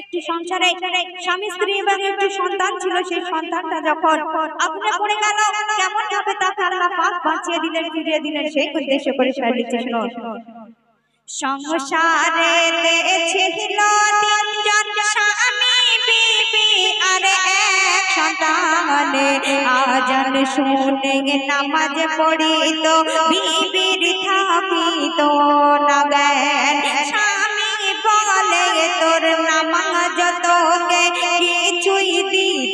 একটি সংসারে স্বামী, স্ত্রী এবং একটি সন্তান ছিল, সেই সন্তানটা যখন আগুনে পড়ে গেল, কেমন ভাবে তাকে আল্লাহ পাক বাঁচিয়ে দিলেন, ফিরিয়ে দিলেন, সেই উদ্দেশ্য করে শায়র লিখছে সংসারে ছিল তিনজন স্বামী, বিবি আর এক সন্তানে। আজান শুনে নামাজ পড়িত, বিবির থাকিত না জ্ঞান। স্বামী বলে, তোর নামাজ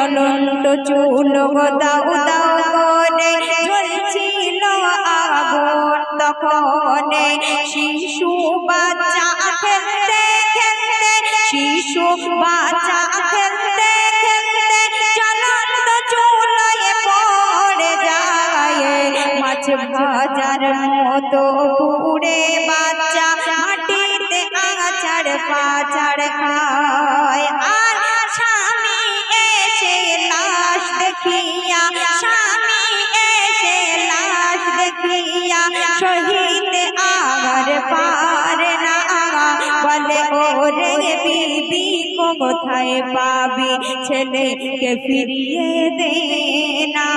জ্বলন্ত চুল দাউ দাউ করে জ্বলছিল আগুন তখনে। শিশু বাচ্চা খেলতে খেলতে, শিশু বাচ্চা খেলতে খেলতে জ্বলন্ত চুলায় পড়ে যায়। মাছ ভাজার মতো পুড়ে বাচ্চা মাটিতে আচার পাচার খায়। দেখিয়া, স্বামী এসে লাশ দেখিয়া শহীদ আগার পারে না। বলে, ওরে বিবি, কোথায় পাবি? ছেলেকে ফিরিয়ে দে না।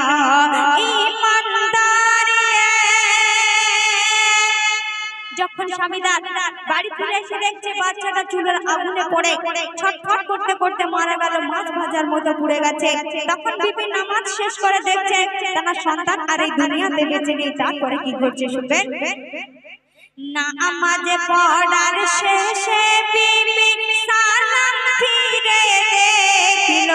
যখন স্বামীদার বাড়ি ফিরে এসে দেখছে বাচ্চাটা চুলের আগুনে পড়ে, ছটফট করতে করতে মারা গেল, মাছ ভাজার মতো পুড়ে গেছে। তখন বিপি নামাজ শেষ করে দেখছে তার সন্তান আর এই দুনিয়াতে বেঁচে নেই তারপরে কি ঘটছে শুনবেন নামাজ পড়ার শেষে বিবি সালাম ফিরে দেখিল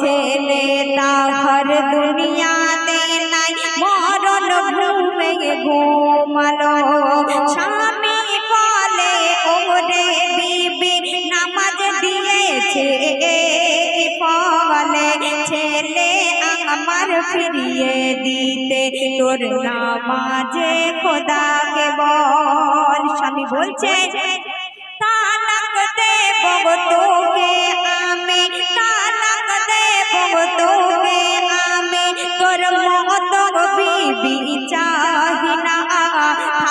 ছেলে তাহার দুনিয়াতে নাই ফিরিয়ে দিতে তোর নামাজে খোদাকে বল। স্বামী বলছে তালাক দেব তোকে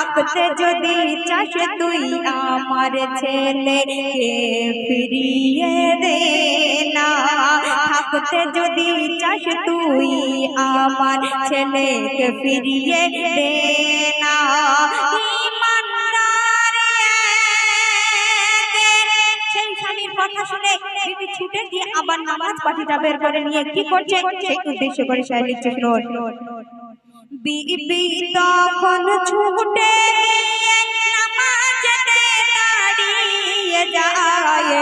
থাকতে যদি চাস তুই আমার ছেলে ফিরিয়ে দে না। থাকতে যদি চাস তুই আমার ছেলেকে ফিরিয়ে দে ছুটে গিয়ে আবার নামাজ পাঠিটা বের করে নিয়ে কি করছে? সেই উদ্দেশ্য করে শুনুন বিবি তখন ছুটে যায়।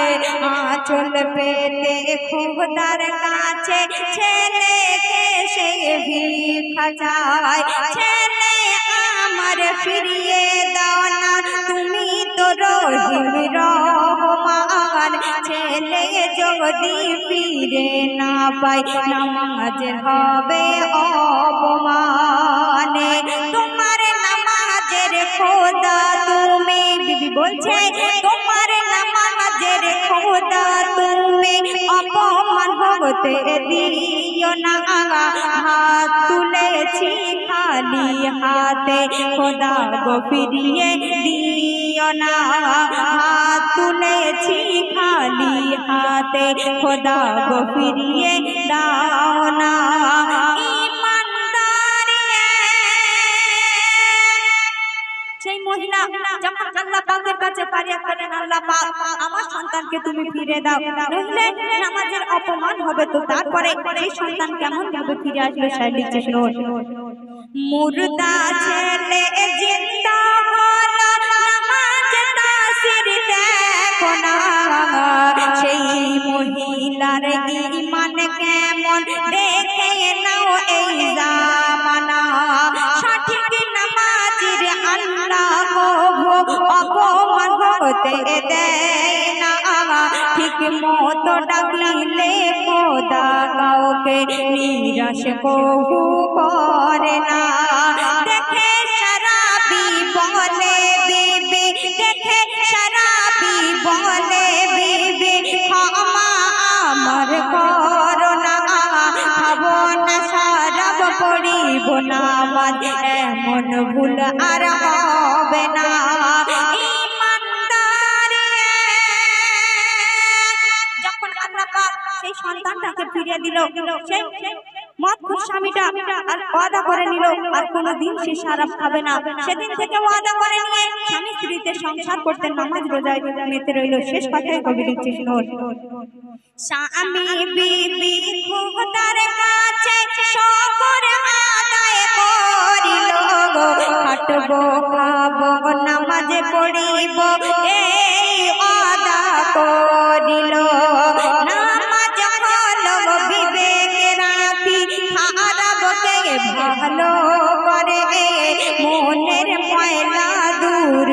আঁচল পেতে খোদার কাছে ছেলেকে সে ভিক্ষা চায়। ছেলে আমার ফিরিয়ে দাও না, তুমি তো রহিম যদি ফিরে না পাই, নামাজ হবে অপমানে। তোমার নামাজের খোদা তুমি, বিবি বলছে, তোমার নামাজের খোদা তুমি, অপমান হতে দিও না হাত তুলেছি খালি হাতে। খোদা গো ফিরিয়ে দিও না খালি হাতে খোদা গো ফিরিয়ে দাও না। সেই মহিলা যখন আল্লাহ পাকের কাছে ফারিয়াদ করেন, আল্লাহ পাক আমার সন্তানকে তুমি ফিরে দাও। নইলে নামাজের অপমান হবে তো, তারপরে সেই সন্তান কেমন ভাবে ফিরে আসবে লিখছে মুর্দা ছেলে হতে দেয় না ঠিক মতো ডাকলে কাউকে কহু করে না। দেখে সারাবি বলে বিবি, দেখে সারাবি বলে বিবি, ক্ষমা আমার করোনা না। সারাব পড়িব না এমন ভুল আর সন্তানটাকে ফিরিয়ে দিল। সেই মদখোর স্বামীটা আর ওয়াদা করে নিল, আর কোনোদিন সে শারাপ খাবে না। সেদিন থেকে ওয়াদা করে নিয়ে স্বামী স্ত্রীতে সংসার করতে নামাজ রোজায় মেতে রইল। শেষ কথায় কবি লিখছে শুনুন স্বামী বিবি খোদার কাছে শকর আদায় করিল গো। খাটবো, খাব, নামাজ পড়িব, এই আদা করিল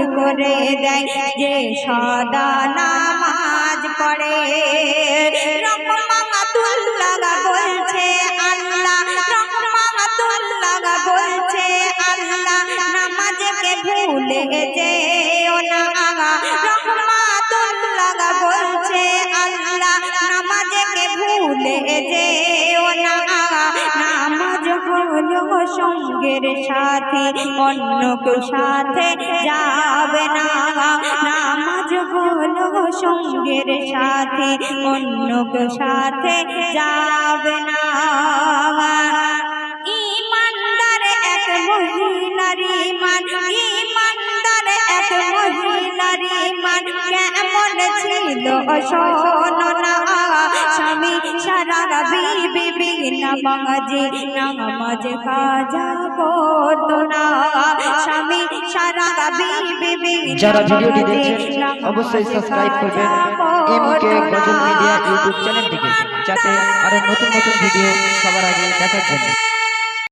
করে দেয় যে সদা নামাজ পড়ে। রহমাতুল্লাহ বলছে, আল্লাহ। বলছে, আল্লাহ। নামাজকে ভুলে যেও না ভুলে যেও না। নামাজ সঙ্গের সাথে অন্য কেউ সাথে যাবে না। নামাজ হলো সঙ্গের সাথে অন্য কেউ সাথে যাবে না। ছিল শোনো না স্বামী সারা বিবি বিনা বাজে নামাজ কাজা করতো না। স্বামী সারা বিবি যারা ভিডিওটি দেখছেন অবশ্যই সাবস্ক্রাইব করবেন। এমকে গজল মিডিয়া ইউটিউব চ্যানেলটিকে যাতে আরও নতুন নতুন ভিডিও সবার আগে দেখার জন্য।